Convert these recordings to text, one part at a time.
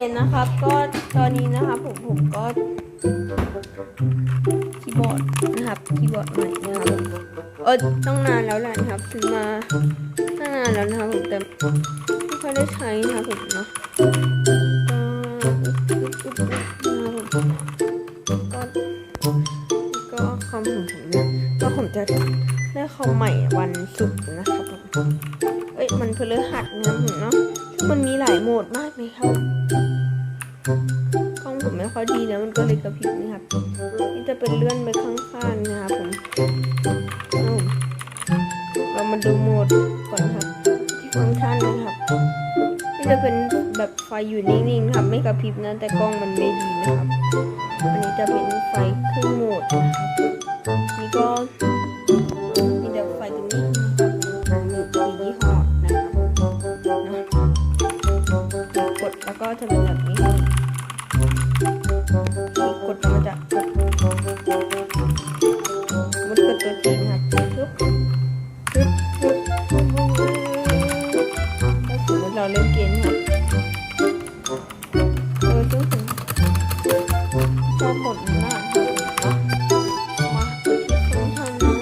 เห็นนะครับก็ตอนนี้นะครับผมผมก็คีย์บอร์ดนะครับคีย์บอร์ดใหม่นะครับเออต้องนานแล้วแหละนะครับซื้อมาตั้งนานแล้วนะครับผมแต่ไม่ค่อยได้ใช้นะครับผมเนาะก็ก็ก็คอมของผมเนี่ยก็ผมจะได้คอมใหม่วันศุกร์นะครับผมเอ้ยมันพฤหัสนะผมเนาะมันมีหลายโหมดมากเลยครับ กล้องผมไม่ค่อยดีแล้วมันก็เลยกระพริบนะครับนี่จะเป็นเลื่อนไปข้างๆนะครับผมเรามาดูโหมดก่อนครับที่ฟังก์ชันนะครับนี่จะเป็นแบบไฟอยู่นิ่งๆครับไม่กระพริบนะแต่กล้องมันไม่ดีนะครับอันนี้จะเป็นไฟครึ่งโหมดนะครับนี่ก็มีแต่ไฟตรงนี้มีสียี่ห้อนะครับกดแล้วก็จะเป็นแบบนี้ มันกดตัวทีนะครับปึ๊บปึ๊บปึ๊บปึ๊บปึ๊บถ้าสมมติเราเล่นเกมนะครับเออจุ๊บชอบบทหน้าครับมาที่สองทางนั้น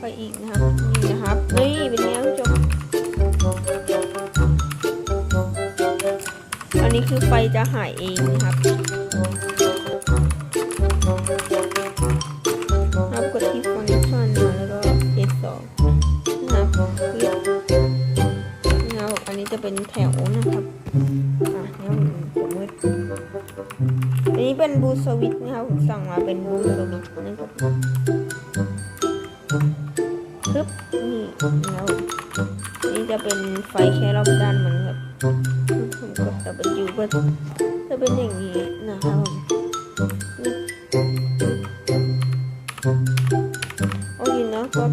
ไปอีกนะครับนี่นะครับนี่เป็นไงผู้ชมอันนี้คือไฟจะหายเองนะครับครับ จะเป็นแถวนะครับอะเนี่ยผมผมมืดอันนี้เป็นบูสวิตนะครับผมสั่งมาเป็นบูสวิตนะครับปึ๊บนี่นะครับอันนี้จะเป็นไฟแค่รอบด้านมันครับผมกด W ก็จะเป็นอย่างนี้นะครับผมโอเคเนาะก็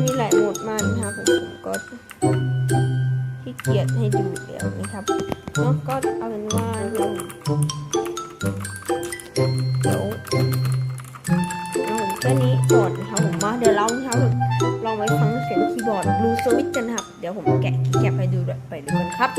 มีหลายโหมดมากนะครับผมผมก็ ขี้เกียจให้ดูแล้วนะครับเนาะก็เอาเป็นว่าเดี๋ยวเดี๋ยวเอาผมแค่นี้ก่อนนะครับผมมาเดี๋ยวเรานะครับผมลองไปฟังเสียงคีย์บอร์ดบลูสวิตกันครับ เดี๋ยวผมแกะคีย์แคปให้ดูด้วยไปดูกันครับ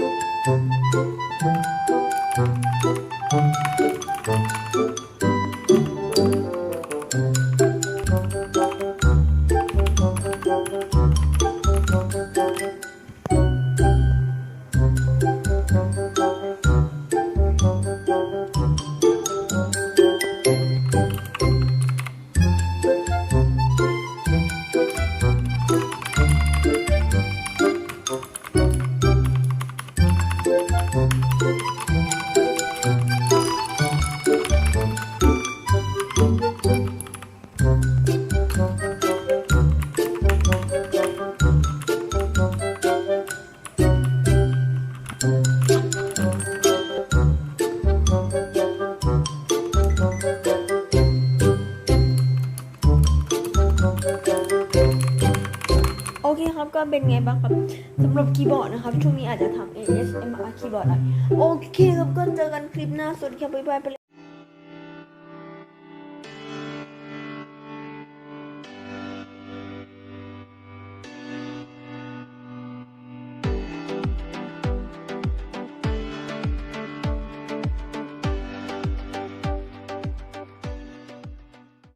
โอเคครับก็เป็นไงบ้างครับสำหรับคีย์บอร์ดนะครับช่วงนี้อาจจะทำ ASMR คีย์บอร์ดหน่อยโอเคครับก็เจอกันคลิปหน้าสวัสดีครับบ๊ายบายไป